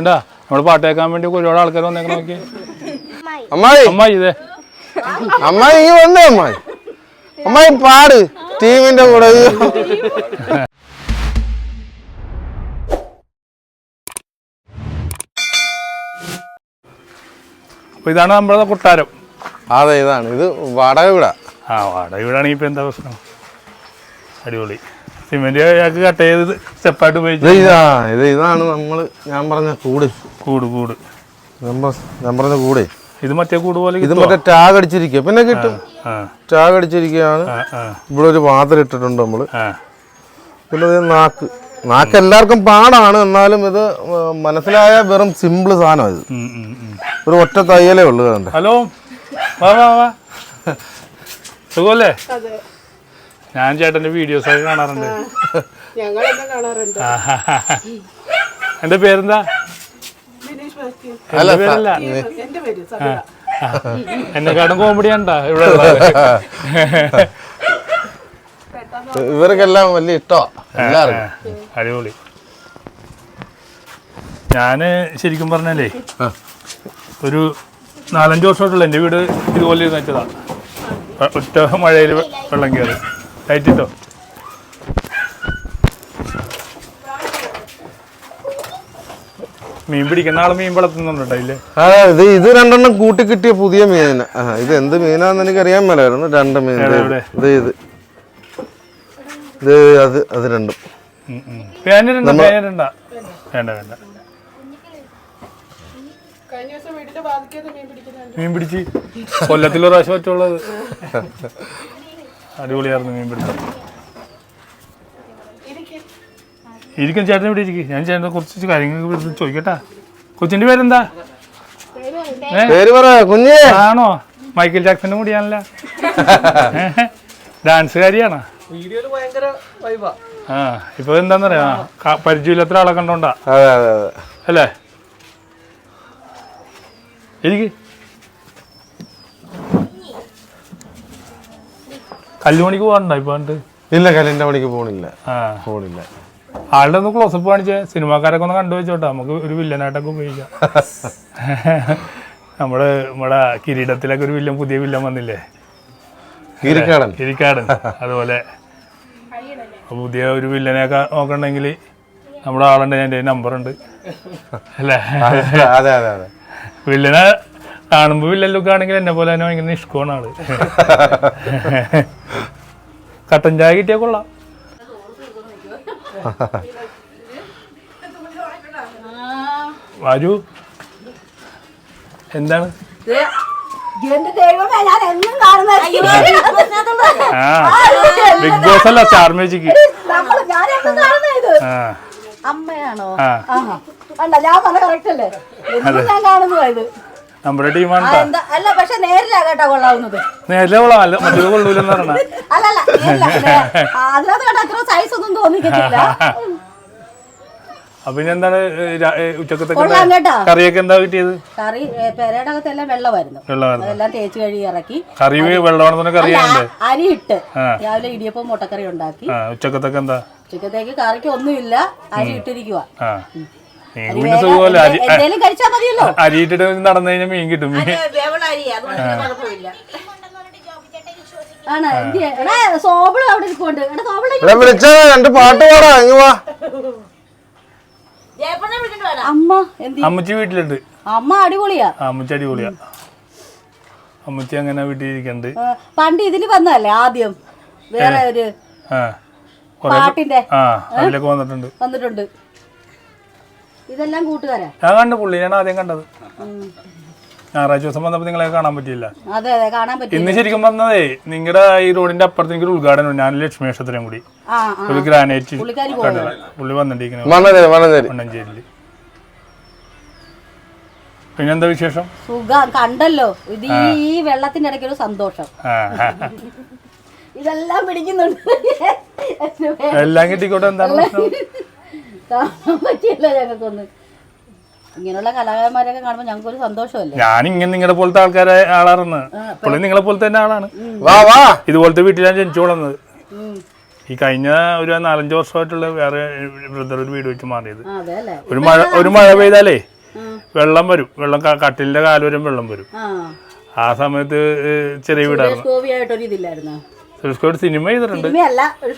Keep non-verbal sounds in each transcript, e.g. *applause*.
എന്താ നമ്മൾ പാട്ട് കേൾക്കാൻ വേണ്ടി ഒരുപാട് ആൾക്കാർ വന്നേക്കണ നോക്കി അമ്മായി. അമ്മായി. ഇതേ. അമ്മായി ഈ വന്നേ അമ്മായി. അമ്മായി പാട്. ടീമിന്റെ കൂടെ. അപ്പൊ ഇതാണ് നമ്മുടെ കൊട്ടാരം. അതെ ഇതാണ്. ഇത് വാടക വീടാ. ആ വാടക വീടാണെങ്കിൽ ഇപ്പൊ എന്താ പ്രശ്നം? അടിപൊളി. സിമെന്റ് കട്ട് ചെയ്ത് സ്റ്റെപ്പായിട്ട് ഉപയോഗിച്ചു ഉപയോഗിച്ച് ഇതാ ഇത് ഇതാണ് നമ്മൾ ഞാൻ പറഞ്ഞ കൂട്. കൂട് കൂട്. ഞാൻ പറഞ്ഞ കൂടെ. ഇത് മറ്റേ കൂട് പോലെ ഇത് മറ്റേ ടാഗ് അടിച്ചിരിക്കുക പിന്നെ കിട്ടും. ആ ടാഗ് അടിച്ചിരിക്കുകയാണ്. ഇവിടെ ഒരു പാത്രം ഇട്ടിട്ടുണ്ട് നമ്മൾ. പിന്നെ നാക്ക്. നാക്ക് എല്ലാവർക്കും പാടാണ്. എന്നാലും ഇത് മനസ്സിലായ വെറും സിമ്പിൾ സാധനം ഇത്. ഒരു ഒറ്റ തയ്യലേ ഉള്ളു കണ്ടേ? ഹലോ. വാ വാ വാ. സുഖമല്ലേ? ഞാൻ ചേട്ടന്റെ വീഡിയോസ് ഒക്കെ കാണാറുണ്ട്. ഞങ്ങളൊക്കെ കാണാറുണ്ട്. ആ. എന്റെ പേരെന്താ? എന്റെ പേരല്ല. എന്നെക്കാട്ടും കോമഡി ഉണ്ടാ ഇവിടെ. ഇവർക്കെല്ലാം വലിയ ഇഷ്ടോ എല്ലാവർക്കും. അടിപൊളി. ഞാൻ ശരിക്കും പറഞ്ഞല്ലേ ഒരു നാലഞ്ച് വർഷമായിട്ടുള്ള എന്റെ വീട് ഇതുപോലെ ഇരുന്ന് വെച്ചതാ. ഒ- ഒറ്റ മഴയിൽ വെള്ളം കയറി. ലൈറ്റിട്ടോ മീൻ പിടിക്കുന്ന ആൾ മീൻ വളർത്തുന്നുണ്ടോ ഇല്ലേ അതെ ഇത് ഇത് രണ്ടെണ്ണം കൂട്ടി കിട്ടിയ പുതിയ മീന ആ, ഇത് എന്ത് മീനാന്ന് എനിക്ക് അറിയാൻ മേലായിരുന്നു. രണ്ട് മീൻ. ഇത് എവിടെ? ഇത് ഇത്. ഇത് അത് അത് രണ്ടും. പേനരുണ്ട പേനരുണ്ട വേണ്ട വേണ്ട. കഴിഞ്ഞ ദിവസം വീടിന്റെ ബാധിക്കാതെ മീൻ പിടിക്കുന്നുണ്ട് മീൻ പിടിച്ച് കൊല്ലത്തിൽ ഒരു പ്രാവശ്യം പറ്റുള്ളത് *laughs* അടിപൊളിയായിരുന്നു മീൻ പിടുത്തം ഇരിക്കും ചേട്ടൻ ഇവിടെ ഇരിക്കും. ഞാൻ ചേട്ടനെ കുറച്ച് കാര്യങ്ങൾ ചോദിക്കട്ടെ ചോദിക്കട്ടാ. കൊച്ചിന്റെ പേരെന്താ? ണോ പേര് പറ കുഞ്ഞേ. ആണോ? മൈക്കിൾ ജാക്സന്റെ മുടിയാണല്ല. *laughs* ഡാൻസുകാരിയാണോ? ആ ഇപ്പൊ എന്താന്നറിയാ? പരിചയമില്ലാത്ത ആളെ കണ്ടോണ്ടാ. അതെ അതെ അതെ. അല്ലേ? ഇരിക്ക്. കല്ലുമണിക്ക് പോകാറുണ്ടോ ഇപ്പൊ കണ്ട് ഇല്ല കല്ലിന്റെ പണിക്ക് പോണില്ല. ആ. പോണില്ല. ആളുടെ ഒന്ന് ക്ലോസപ്പ് കാണിച്ചേ സിനിമാക്കാരൊക്കെ ഒന്ന് കണ്ടു വെച്ചോട്ടെ. നമുക്ക് ഒരു വില്ലനായിട്ടൊക്കെ ഉപയോഗിക്കാം. *laughs* നമ്മുടെ നമ്മുടെ കിരീടത്തിലൊക്കെ ഒരു വില്ലൻ പുതിയ വില്ലൻ വന്നില്ലേ? കിരിക്കാടൻ കിരിക്കാടൻ അതുപോലെ. പുതിയ ഒരു വില്ലനെയൊക്കെ നോക്കണ്ടെങ്കിൽ നമ്മുടെ ആളുണ്ട് എന്റെ നമ്പറുണ്ട് അല്ലേ? അതെ അതെ അതെ. അതെ വില്ലനെ കാണുമ്പോ വില്ലൻ ലുക്ക് ആണെങ്കിൽ എന്നെ പോലെ തന്നെ ഭയങ്കര നിഷ്കോണ ആൾ കട്ടൻ ചായ കിട്ടിയാ കൊള്ളാം. വരൂ. എന്താണ്? എന്റെ ദൈവമേ ഞാൻ എന്നും കാണുന്ന ആ. ബിഗ് ബോസ് അല്ല സ്റ്റാർ മ്യൂജിക് അമ്മയാണോ? ഞാൻ പറഞ്ഞ കറക്റ്റ് അല്ലേ? ഞാൻ കാണുന്നു ഇത്. നമ്മുടെ ടീമാണ് അല്ല പക്ഷെ നേരിലാ കേട്ടോ കൊള്ളാവുന്നത്. നേരെ കൊള്ളാം. അല്ല മറ്റേത് കൊള്ളൂലെന്ന് പറഞ്ഞ. അല്ലല്ല നേരില്ല നേ- ആ, അതിനകത്ത് കേട്ടോ അത്ര സൈസ് ഒന്നും തോന്നിക്കത്തില്ല. അപ്പൊ ഇനി എന്താണ് ഉച്ചക്കത്തെ കറിയൊക്കെ എന്താ കിട്ടിയത്? കറി അകത്ത് എല്ലാം വെള്ളമായിരുന്നു. അതെല്ലാം തേച്ച് കഴുകി ഇറക്കി. കറി വെള്ളമാണെന്ന് കറി അരി ഇട്ട്. രാവിലെ ഇടിയപ്പം മുട്ടക്കറി ഉണ്ടാക്കി. ഉച്ചക്കത്തേക്ക് എന്താ? ഉച്ചക്കത്തേക്ക് കറിക്ക് ഒന്നുമില്ല അരി ഇട്ടിരിക്കുക അരിയിട്ടിട്ട് നടന്നു കഴിഞ്ഞാൽ മീൻ കിട്ടും. രണ്ട് പാട്ട് പാടാ വാ. അമ്മച്ചി വീട്ടിലുണ്ട്. അമ്മ അടിപൊളിയാ. അമ്മച്ചി അടിപൊളിയാ. അമ്മച്ചി അങ്ങനെ വീട്ടിലിരിക്കണ്ട്. പണ്ട് ഇതിൽ വന്നതല്ലേ ആദ്യം? വേറെ ഒരു പാട്ടിന്റെ. ആ അതിലൊക്കെ വന്നിട്ടുണ്ട്. വന്നിട്ടുണ്ട്. ഇതെല്ലാം കൂട്ടുകാരാ? ഞാൻ കണ്ടു പുള്ളി ഞാൻ ആദ്യം കണ്ടത്. ഞായറാഴ്ച ദിവസം വന്നപ്പോൾ നിങ്ങളെ കാണാൻ പറ്റിയില്ല. അതെ അതെ കാണാൻ പറ്റി ഇന്ന് ശരിക്കും വന്നതേ നിങ്ങളുടെ ഈ റോഡിന്റെ അപ്പുറത്ത് എനിക്കൊരു ഉദ്ഘാടനം ഉണ്ട്. ഞാൻ ലക്ഷ്മി നക്ഷത്രം കൂടി. ആ ആ. ഒരു ഗ്രാനൈറ്റ് പുള്ളിക്കാരി പുള്ളി വന്നിട്ടിരിക്കുന്നത് മണ്ണേരി മണ്ണഞ്ചേരിയിൽ പിന്നെന്താ വിശേഷം? സുഖം. കണ്ടല്ലോ. ഇത് ഈ ഈ വെള്ളത്തിന്റെ ഇടയ്ക്ക് ഒരു സന്തോഷം. ആ ആ. ഇതെല്ലാം പിടിക്കുന്നുണ്ട്. എല്ലാം കിട്ടിക്കോട്ടെ എന്താണ് പ്രശ്നം? കാണാൻ *laughs* പറ്റിയല്ല ഞങ്ങൾക്കൊന്ന്. ഇങ്ങനെയുള്ള കലാകാരന്മാരൊക്കെ കാണുമ്പോൾ ഞങ്ങൾക്കൊരു സന്തോഷമല്ലേ? ഞാൻ ഇങ്ങനെ നിങ്ങളെ പോലത്തെ ആൾക്കാരെ ആളാറന്ന് പുള്ളി നിങ്ങളെ പോലത്തെ തന്നെ ആളാണ്. വാ വാ. ഇതുപോലത്തെ വീട്ടിലാണ് ജനിച്ചു വളർന്നത് ഈ കഴിഞ്ഞ ഒരു നാലഞ്ച് വർഷമായിട്ടുള്ള വേറെ ബ്രദർ ഒരു വീട് വെച്ച് മാറിയത്. ഒരു മഴ ഒരു മഴ പെയ്താലേ വെള്ളം വരും. വെള്ളം കട്ടിലിന്റെ കാൽ വരും വെള്ളം വരും. ആ. സമയത്ത് ചെറിയ വീടായിരുന്നു സിനിമ ചെയ്തിട്ടുണ്ട്. ഒരു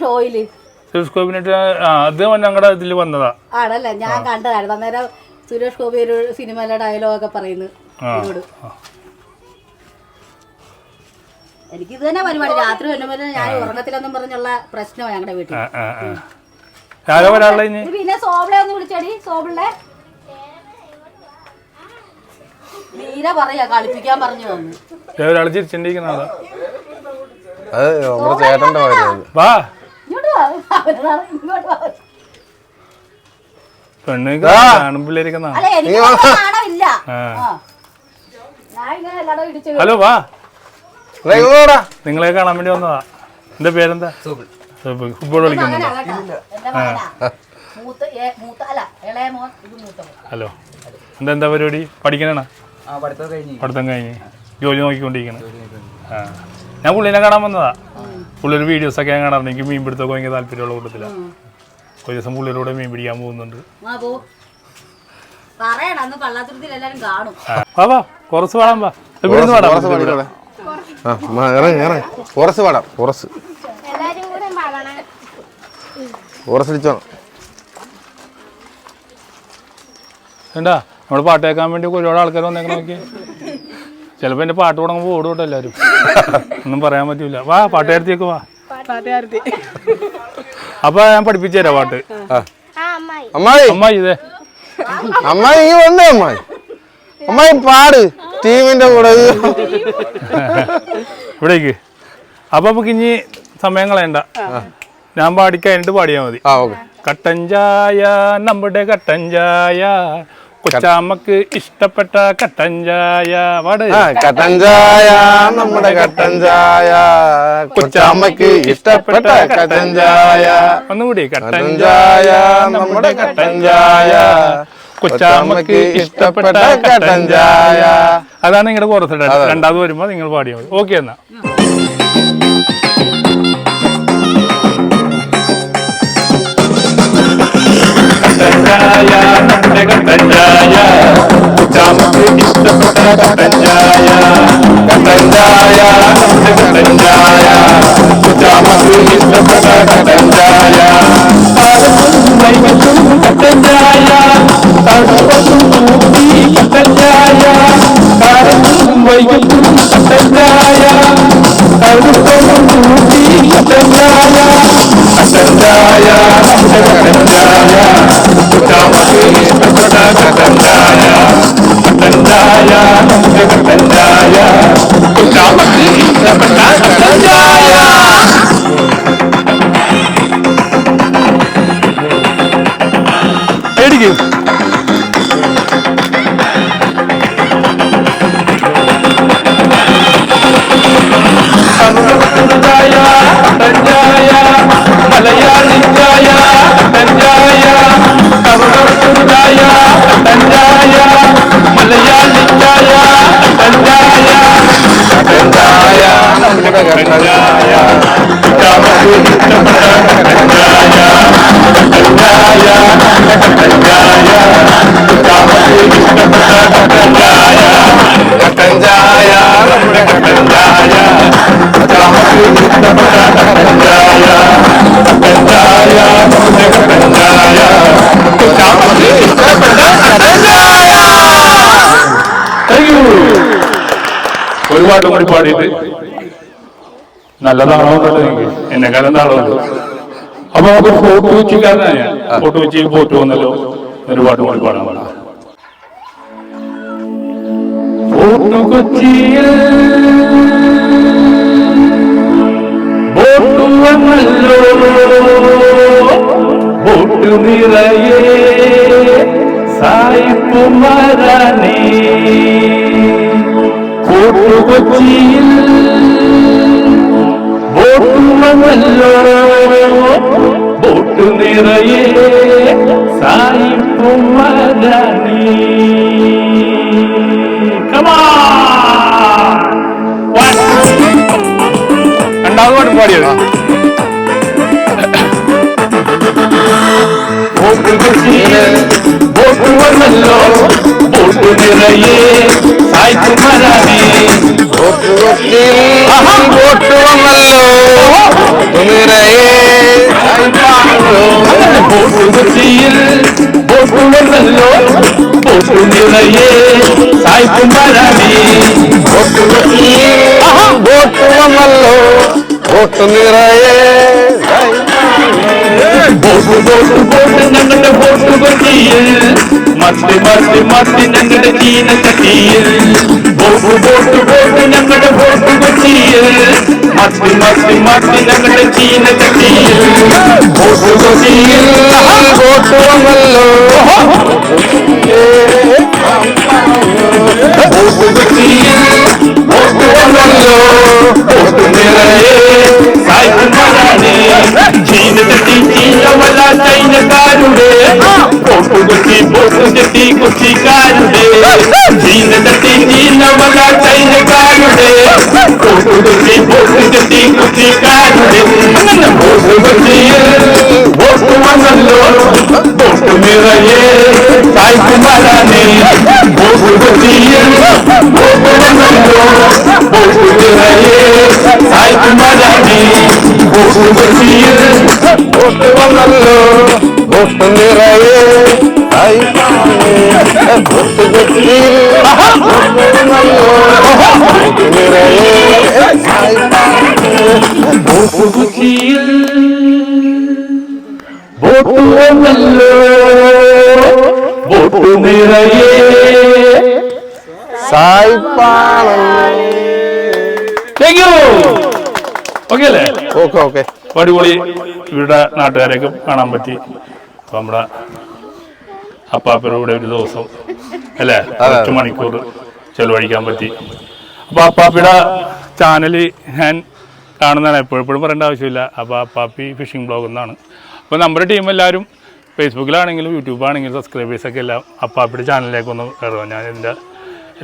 സുരേഷ് ഗോപിനായിട്ട് ആ അത് ഞങ്ങളുടെ ഇതിൽ വന്നതാ. ആണല്ലേ? ഞാൻ കണ്ടതായിരുന്നു അന്നേരം സുരേഷ് ഗോപി ഒരു സിനിമയിലെ ഡയലോഗ് ഒക്കെ പറയുന്നു. എന്നോട്. എനിക്ക് ഇത് തന്നെ പരിപാടി. രാത്രി വരുമ്പോൾ ഞാൻ ഉറങ്ങത്തിലെന്നും പറഞ്ഞുള്ള പ്രശ്നമാണ് ഞങ്ങളുടെ വീട്ടിൽ ആ ആ ആ. ആരാ വരാനുള്ള ഇനി? ഇത് പിന്നെ സോബിളെ ഒന്ന് വിളിച്ചടി. സോബിളെ മീര പറയാ കളിപ്പിക്കാൻ പറഞ്ഞു വന്നു. ഒരാൾ ചിരിച്ചിട്ടിരിക്കുന്ന ആളാ അത് നമ്മുടെ ചേട്ടന്റെ വാ. ആ. ഹലോ വാ. ഇങ്ങോട്ടാ നിങ്ങളെ കാണാൻ വേണ്ടി വന്നതാ. എന്റെ പേരെന്താ? ഫുട്ബോൾ കളിക്കുന്നു മകനാ കേട്ടോ എന്റെ മൂത്ത ഏ- മൂത്ത അല്ല ഇളയ മോൻ ഇത് മൂത്ത മോൻ. ഹലോ. എന്താ എന്താ പരിപാടി? പഠിക്കണേണ? ആ പഠിത്തം കഴിഞ്ഞ്. പഠിത്തം കഴിഞ്ഞ്. ജോലി നോക്കിക്കൊണ്ടിരിക്കണേ. ആ. ഞാൻ പുള്ളിനെ കാണാൻ വന്നതാ. പുള്ളിയുടെ വീഡിയോസ് ഒക്കെ ഞാൻ കാണാറുണ്ട്. എനിക്ക് മീൻ പിടുത്തൊക്കെ ഭയങ്കര താല്പര്യമുള്ള കൂട്ടത്തിലാണ് ഒരു ദിവസം പുള്ളിയുടെ മീൻ പിടിക്കാൻ പോകുന്നുണ്ട്. വാ കുറച്ച് വാ. പാടാം കുറച്ച് പാടാം കുറച്ച് എന്താ? നമ്മുടെ പാട്ട് കേൾക്കാൻ വേണ്ടി ഒരുപാട് ആൾക്കാർ വന്നേക്കണം നോക്കി ചിലപ്പോൾ എന്റെ പാട്ട് തുടങ്ങുമ്പോ ഓടും എല്ലാരും. ഒന്നും പറയാൻ പറ്റൂല. വാ പാട്ടുകാരത്തേക്ക് വാ. അപ്പൊ അപ്പോൾ ഞാൻ പഠിപ്പിച്ചു തരാം പാട്ട് അമ്മായി. അമ്മായി. ഇതേ. അമ്മായി ഈ വന്നേ അമ്മായി. അമ്മായി പാട്. ടീമിന്റെ കൂടെ. ഇവിടേക്ക്. അപ്പൊ നമുക്ക് ഇനി സമയം കളയണ്ട. ഞാൻ പാടിക്കഴിഞ്ഞിട്ട് പാടിയാൽ മതി. കട്ടൻ ചായ നമ്മുടെ കട്ടൻ ചായ. കൊച്ചാമ്മക്ക് ഇഷ്ടപ്പെട്ട കട്ടൻ ചായ പാട് കട്ടൻ ചായ നമ്മുടെ കട്ടൻ ചായ കൊച്ചാമ്മക്ക് ഇഷ്ടപ്പെട്ട കട്ടൻ ചായ ഒന്നുകൂടി കട്ടൻ ചായ ചായ നമ്മുടെ കട്ടൻ ചായ കൊച്ചാമ്മക്ക് ഇഷ്ടപ്പെട്ട കട്ടൻ ചായ അതാണ് നിങ്ങളുടെ കോറസ് രണ്ടാമത് വരുമ്പോൾ നിങ്ങൾ പാടിയാൽ മതി. ഓക്കെ എന്നാ. കട്ടൻ ചായ നമ്മുടെ കട്ടൻ ചായ കൊച്ചാമ്മക്ക് ഇഷ്ടപ്പെട്ട കട്ടൻ ചായ കട്ടൻ ചായ കട്ടഞ്ചായ നമ്മുടെ കട്ടഞ്ചായ നല്ലതാണോ എനിക്ക് എന്നെക്കാളും അപ്പൊ നമുക്ക് ഫോട്ടോ വെച്ച് കാരണം ഫോട്ടോ വെച്ച് ഫോട്ടോ വന്നല്ലോ. ഒരുപാട് പാട്ടും പാടാൻ പാടാം ഫോട്ടോ കൊച്ചിയിൽ ബോട്ടു വന്നല്ലോ. ബോട്ടു നിറയെ സായിപ്പുമാരാണേ ഫോട്ടോ കൊച്ചിയിൽ അങ്ങോട്ട് പാടിയത് போட்டு குசியே போட்டு வரலோ போட்டு நிறையே சாய்த்து மராமே போட்டு போட்டு வரலோ போட்டு நிறையே போட்டு ബോട്ട് ബോട്ട് ബോട്ട് ഞങ്ങളുടെ ബോട്ട് കൊച്ചിയിൽ മത്തി മത്തി മത്തി ഞങ്ങളുടെ ചീനച്ചട്ടിയിൽ ബോട്ട് ബോട്ട് ബോട്ട് ഞങ്ങളുടെ ബോട്ട് കൊച്ചിയിൽ മത്തി മത്തി മത്തി ഞങ്ങളുടെ ചീനച്ചട്ടിയിൽ ബോട്ട് കൊച്ചിയിൽ ബോട്ട് വന്നല്ലോ ബോട്ട് കൊച്ചിയിൽ ബോട്ട് വന്നല്ലോ ബോട്ട് നിറയെ സായിപ്പന്മാരാണ് ചീനച്ചട്ടി ചീനവല്ല ചൈനക്കാരുടെ ബോട്ട് കൊച്ചി ബോട്ട് ചെട്ടി കൊച്ചിക്കാരുടെ ചീനച്ചട്ടി ചീനവല്ല ചൈനക്കാരുടെ ബോട്ട് കൊച്ചി ബോട്ട് ചെട്ടി കൊച്ചിക്കാരുടെ അങ്ങനെ ബോട്ട് കൊച്ചിയിൽ ബോട്ട് വന്നല്ലോ ബോട്ട് നിറയെ സായിപ്പന്മാരാണ് ബോട്ട് കൊച്ചിയിൽ ബോട്ട് വന്നല്ലോ ബോട്ട് നിറയെ സായിപ്പന്മാരാണ് ബോട്ട് കൊച്ചിയിൽ ബോട്ട് വന്നല്ലോ ബോട്ട് നിറയെ ബോട്ട് വന്നല്ലോ ബോട്ട് നിറയെ ബോട്ട് നിറയെ സായിപ്പാണല്ലോ താങ്ക് യു ഓക്കെ അല്ലേ? Okay okay. അപ്പൊ അടിപൊളി ഇവരുടെ നാട്ടുകാരേക്കും കാണാൻ പറ്റി. അപ്പൊ നമ്മുടെ അപ്പാപ്പയുടെ ഒരു ദിവസം അല്ലേ? കുറച്ച് മണിക്കൂർ ചെലവഴിക്കാൻ പറ്റി. അപ്പൊ അപ്പാപ്പിയുടെ ചാനൽ ഞാൻ കാണുന്നതാണ്. എപ്പോഴെപ്പോഴും പറയേണ്ട ആവശ്യമില്ല. അപ്പോൾ അപ്പാപ്പി ഫിഷിംഗ് ബ്ലോഗ് എന്നാണ് അപ്പോൾ നമ്മുടെ ടീം എല്ലാവരും ഫേസ്ബുക്കിലാണെങ്കിലും യൂട്യൂബാണെങ്കിലും സബ്സ്ക്രൈബേഴ്സൊക്കെ എല്ലാം അപ്പാപ്പിയുടെ ചാനലിലേക്ക് ഒന്ന് കയറുക ഞാൻ എന്റെ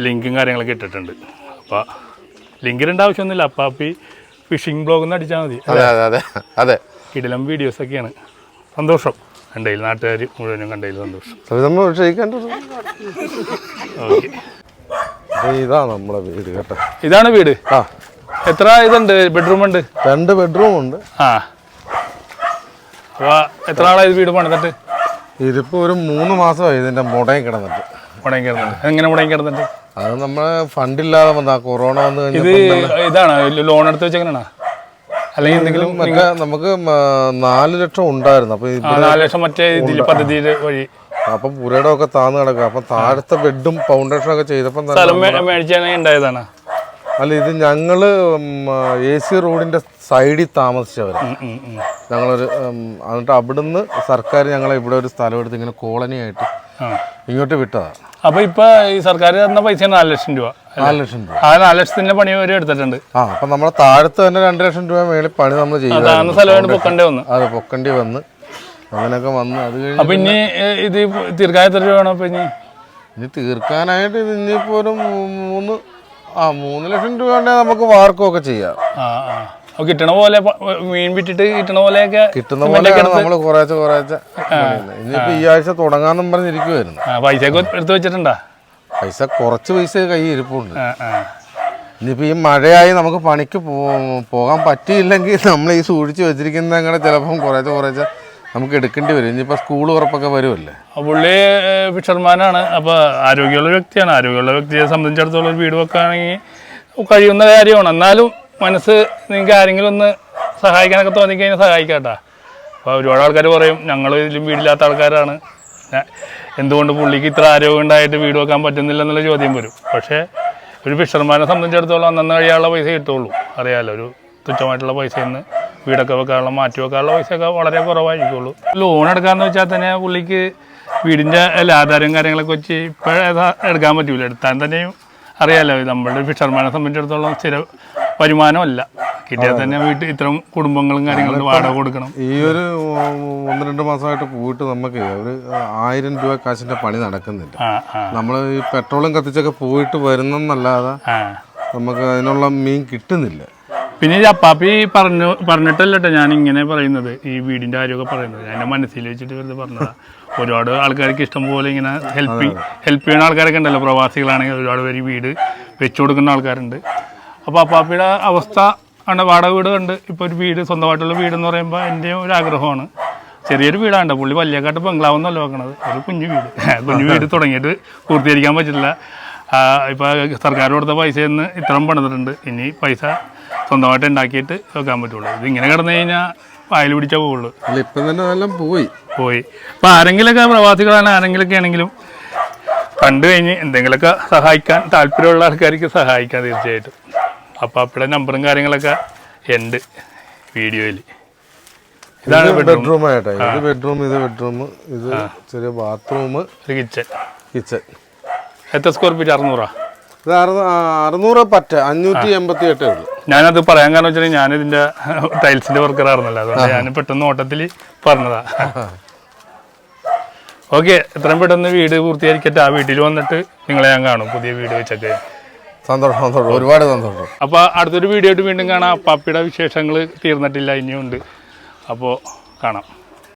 ലിങ്കും കാര്യങ്ങളൊക്കെ ഇട്ടിട്ടുണ്ട്. അപ്പോൾ ലിങ്കിടേണ്ട ആവശ്യമൊന്നുമില്ല. അപ്പാപ്പി ഫിഷിംഗ് ബ്ലോഗ് എന്ന് അടിച്ചാൽ മതി. അതെ അതെ അതെ അതെ. കിടിലം വീഡിയോസൊക്കെയാണ് സന്തോഷം. കണ്ടതിൽ നാട്ടുകാർ മുഴുവനും കണ്ടതിൽ സന്തോഷം. നമ്മൾ ഓക്കെ. അപ്പൊ ഇതാ നമ്മളെ വീട് കേട്ടോ. ഇതാണ് വീട്? ആ. എത്ര ഇതുണ്ട്? ബെഡ്റൂം ഉണ്ട്? രണ്ട് ബെഡ്റൂം ഉണ്ട്. ആ. എത്ര നാളായി വീട് പണിതിട്ട്? ഇതിപ്പോ ഒരു മൂന്ന് മാസമായി ഇതിന്റെ മുടങ്ങി കിടന്നിട്ട്. മുടങ്ങി കിടന്നിട്ട്. എങ്ങനെ മുടങ്ങി കിടന്നിട്ട്? അത് നമ്മളെ ഫണ്ടില്ലാതെ വന്നാ കൊറോണ വന്നു ഇത് ഇതാണ് ലോൺ എടുത്ത് വെച്ചെങ്ങനെയാണ് അല്ലെങ്കിൽ എന്തെങ്കിലും മറ്റേ നമുക്ക് നാല് ലക്ഷം ഉണ്ടായിരുന്നു. അപ്പൊ നാല് ലക്ഷം മറ്റേ ഇതിൽ പദ്ധതിയുടെ വഴി. അപ്പൊ പുരയുടെ ഒക്കെ താന്ന് കിടക്കുക. അപ്പൊ താഴത്തെ ബെഡും ഫൗണ്ടേഷനും ഒക്കെ ചെയ്തപ്പം ഉണ്ടായതാണ്. അല്ല ഇത് ഞങ്ങൾ എ സി റോഡിന്റെ സൈഡിൽ ഉം. ഞങ്ങളൊരു എന്നിട്ട് അവിടുന്ന് സർക്കാർ ഞങ്ങളെ ഇവിടെ ഒരു സ്ഥലം എടുത്ത് ഇങ്ങനെ കോളനി ആയിട്ട് ഇങ്ങോട്ട് വിട്ടതാ. അപ്പൊ ഇപ്പൊ ഈ സർക്കാർ തന്ന പൈസ നാല് ലക്ഷം രൂപ നാല് ലക്ഷം രൂപ. ആ നാല് ലക്ഷത്തിന്റെ പണി വരെ എടുത്തിട്ടുണ്ട്. ആ അപ്പൊ നമ്മളെ താഴത്ത് തന്നെ രണ്ട് ലക്ഷം രൂപ മേളിൽ പണി നമ്മൾ ചെയ്യുന്നത് സ്ഥലമായിട്ട് പൊക്കണ്ടേ വന്ന്. അത് പൊക്കണ്ടി വന്ന്. അങ്ങനെയൊക്കെ വന്ന് അത് കഴിഞ്ഞ് അപ്പൊ ഇനി ഇത് തീർക്കാൻ എത്ര രൂപ വേണം അപ്പൊ ഇനി? ഇനി തീർക്കാനായിട്ട് ഇത് ഇനിയിപ്പോ ഒരു മൂന്ന് ആ മൂന്ന് ലക്ഷം രൂപ ഉണ്ടെങ്കിൽ നമുക്ക് ഒക്കെ ചെയ്യാം. ആ ആ. കിട്ടണ പോലെ മീൻ വിട്ടിട്ട് കിട്ടണ പോലെയൊക്കെ കിട്ടുന്ന പോലെയൊക്കെയാണ് നമ്മൾ കുറേശ്ശെ കുറേശ്ശെ. ഇനിയിപ്പോ ഈ ആഴ്ച തുടങ്ങാന്നും പറഞ്ഞിരിക്കുവായിരുന്നു. പൈസ എടുത്തു വെച്ചിട്ടുണ്ടോ? പൈസ കുറച്ച് പൈസ കൈ ഇരിപ്പുണ്ട്. ഇനിയിപ്പോ ഈ മഴയായി നമുക്ക് പണിക്ക് പോകാൻ പറ്റിയില്ലെങ്കിൽ നമ്മൾ ഈ സൂക്ഷിച്ച് വെച്ചിരിക്കുന്ന അങ്ങനെ ചിലപ്പം കുറേശ്ശെ കുറേശ്ശെ നമുക്ക് എടുക്കേണ്ടി വരും. ഇനിയിപ്പോ സ്കൂൾ ഉറപ്പൊക്കെ വരുമല്ലേ ആ പുള്ളി ഫിഷർമാനാണ്. അപ്പൊ ആരോഗ്യമുള്ള വ്യക്തിയാണ്. ആരോഗ്യമുള്ള വ്യക്തിയെ സംബന്ധിച്ചിടത്തോളം ഒരു വീട് വെക്കുകയാണെങ്കിൽ കഴിയുന്ന കാര്യമാണ്. എന്നാലും മനസ്സ് നിങ്ങൾക്ക് ആരെങ്കിലും ഒന്ന് സഹായിക്കാനൊക്കെ തോന്നിക്കഴിഞ്ഞാൽ സഹായിക്കാട്ടാ. അപ്പോൾ ഒരുപാട് ആൾക്കാർ പറയും ഞങ്ങൾ ഇതിലും വീടില്ലാത്ത ആൾക്കാരാണ്. എന്തുകൊണ്ട് പുള്ളിക്ക് ഇത്ര ആരോഗ്യം ഉണ്ടായിട്ട് വീട് വെക്കാൻ പറ്റുന്നില്ല എന്നുള്ള ചോദ്യം വരും. പക്ഷേ ഒരു ഫിഷർമാനെ സംബന്ധിച്ചിടത്തോളം അന്നന്ന് കഴിയാനുള്ള പൈസ കിട്ടുള്ളൂ. അറിയാമല്ലോ ഒരു തുച്ഛമായിട്ടുള്ള പൈസയിൽ നിന്ന് വീടൊക്കെ വെക്കാനുള്ള മാറ്റി വെക്കാനുള്ള പൈസയൊക്കെ വളരെ കുറവായിരിക്കുള്ളൂ. ലോൺ എടുക്കാമെന്ന് വെച്ചാൽ തന്നെ പുള്ളിക്ക് വീടിന്റെ എല്ലാ ആധാരവും കാര്യങ്ങളൊക്കെ വെച്ച് ഇപ്പോഴേ എടുക്കാൻ പറ്റൂല. എടുത്താൽ തന്നെയും അറിയാമല്ലോ നമ്മളുടെ ഫിഷർമാനെ സംബന്ധിച്ചിടത്തോളം സ്ഥിര വരുമാനമല്ല. കിട്ടിയാൽ തന്നെ വീട്ടിൽ ഇത്തരം കുടുംബങ്ങളും കാര്യങ്ങളും വാടക കൊടുക്കണം. ഈ ഒരു ഒന്ന് രണ്ട് മാസമായിട്ട് പോയിട്ട് നമുക്ക് ഒരു ആയിരം രൂപ കാശിന്റെ പണി നടക്കുന്നില്ല. നമ്മൾ ഈ പെട്രോളും കത്തിച്ചൊക്കെ പോയിട്ട് വരുന്നല്ലാതെ നമുക്ക് അതിനുള്ള മീൻ കിട്ടുന്നില്ല. പിന്നെ ഈ അപ്പാപ്പി പറഞ്ഞു പറഞ്ഞിട്ടല്ലട്ടോ ഞാൻ ഇങ്ങനെ പറയുന്നത് ഈ വീടിന്റെ കാര്യമൊക്കെ പറയുന്നത്. ഞാൻ എന്റെ മനസ്സിൽ വെച്ചിട്ട് വെറുതെ പറഞ്ഞതാ. *laughs* ഒരുപാട് ആൾക്കാർക്ക് ഇഷ്ടം പോലെ ഇങ്ങനെ ഹെൽപ്പ് ഹെൽപ്പ് ചെയ്യുന്ന ആൾക്കാരൊക്കെ ഉണ്ടല്ലോ പ്രവാസികളാണെങ്കിൽ ഒരുപാട് പേര് വീട് വെച്ചു കൊടുക്കുന്ന ആൾക്കാരുണ്ട്. അപ്പോൾ അപ്പാപ്പിയുടെ അവസ്ഥ ആണ് വാടക വീട് കണ്ട് ഇപ്പോൾ ഒരു വീട് സ്വന്തമായിട്ടുള്ള വീട് എന്ന് പറയുമ്പോൾ എന്റെ ഒരു ആഗ്രഹമാണ്. ചെറിയൊരു വീടാണ്. പുള്ളി വല്യക്കാട്ട് ബംഗ്ലാവ് എന്നല്ല വെക്കണത്. ഒരു കുഞ്ഞു വീട്. *laughs* കുഞ്ഞു വീട് തുടങ്ങിയിട്ട് പൂർത്തീകരിക്കാൻ പറ്റില്ല. ഇപ്പോൾ സർക്കാർ കൊടുത്ത പൈസയിൽ നിന്ന് ഇത്രയും പണിതിട്ടുണ്ട്. ഇനി പൈസ സ്വന്തമായിട്ട് ഉണ്ടാക്കിയിട്ട് വെക്കാൻ പറ്റുള്ളൂ. ഇതിങ്ങനെ കിടന്നു കഴിഞ്ഞാൽ വായിൽ പിടിച്ചാൽ പോവുള്ളൂ. ഇപ്പം തന്നെ അതെല്ലാം പോയി. പോയി. അപ്പോൾ ആരെങ്കിലുമൊക്കെ പ്രവാസികളാണ് ആരെങ്കിലുമൊക്കെ ആണെങ്കിലും കണ്ടു കഴിഞ്ഞ് എന്തെങ്കിലുമൊക്കെ സഹായിക്കാൻ താല്പര്യമുള്ള ആൾക്കാർക്ക് സഹായിക്കാം തീർച്ചയായിട്ടും. അപ്പോൾ അപ്പോഴെ നമ്പറും കാര്യങ്ങളൊക്കെ ഉണ്ട് വീഡിയോയിൽ ഇതാണ് ബെഡ്റൂം ആയിട്ട്. ഇത് ബെഡ്റൂം ഇത് ബെഡ്റൂം ഇത് ചെറിയ ബാത്റൂം ഒരു കിച്ചൺ കിച്ചൺ എത്ര സ്ക്വയർ ഫീറ്റ് അറുന്നൂറാ? ഇത് അറുന്നൂറ് പറ്റ. അഞ്ഞൂറ്റി എൺപത്തി എട്ടേ ഉള്ളൂ. ഞാനത് പറയാൻ കാരണം വെച്ചാൽ ടൈൽസിന്റെ വർക്കർ ആയിരുന്നല്ലോ. അതുകൊണ്ട് ഞാൻ പെട്ടെന്ന് ഓട്ടത്തിൽ പറഞ്ഞതാ. *laughs* ഓക്കെ എത്രയും പെട്ടെന്ന് വീട് പൂർത്തീകരിക്കട്ടെ. ആ വീട്ടിൽ വന്നിട്ട് നിങ്ങളെ ഞാൻ കാണും. പുതിയ വീട് വെച്ചൊക്കെ. സന്തോഷം സന്തോഷം. ഒരുപാട് സന്തോഷം. അപ്പോൾ അടുത്തൊരു വീഡിയോ ആയിട്ട് വീണ്ടും കാണാം. പപ്പിയുടെ വിശേഷങ്ങൾ തീർന്നിട്ടില്ല ഇനിയുണ്ട്. അപ്പോൾ കാണാം.